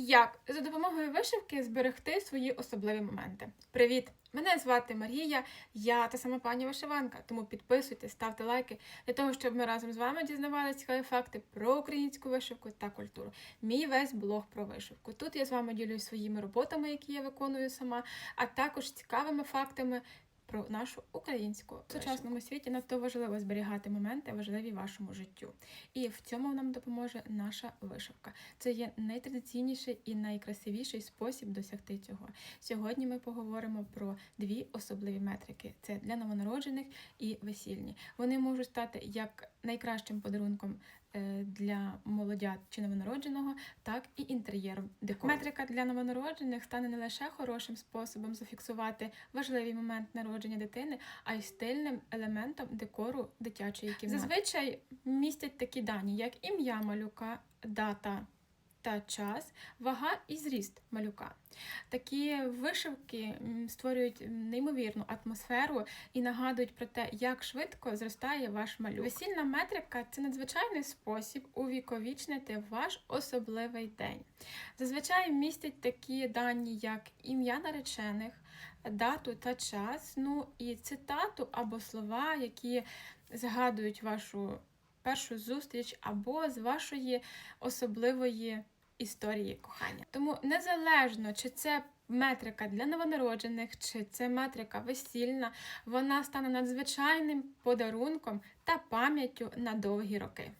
Як за допомогою вишивки зберегти свої особливі моменти? Привіт! Мене звати Марія, я та сама пані вишиванка, тому підписуйтесь, ставте лайки для того, щоб ми разом з вами дізнавалися цікаві факти про українську вишивку та культуру. Мій весь блог про вишивку. Тут я з вами ділюсь своїми роботами, які я виконую сама, а також цікавими фактами. Про нашу українську в сучасному світі надто важливо зберігати моменти, важливі вашому життю. І в цьому нам допоможе наша вишивка. Це є найтрадиційніший і найкрасивіший спосіб досягти цього. Сьогодні ми поговоримо про дві особливі метрики: це для новонароджених і весільні. Вони можуть стати як найкращим подарунком для молодят чи новонародженого, так і інтер'єром декору. Метрика для новонароджених стане не лише хорошим способом зафіксувати важливий момент народження дитини, а й стильним елементом декору дитячої кімнати. Зазвичай містять такі дані, як ім'я малюка, дата. Та час, вага і зріст малюка. Такі вишивки створюють неймовірну атмосферу і нагадують про те, як швидко зростає ваш малюк. Весільна метрика це надзвичайний спосіб увіковічнити ваш особливий день. Зазвичай містять такі дані, як ім'я наречених, дату та час, ну і цитату або слова, які згадують вашу першу зустріч або з вашої особливої історії кохання. Тому незалежно, чи це метрика для новонароджених, чи це метрика весільна, вона стане надзвичайним подарунком та пам'яттю на довгі роки.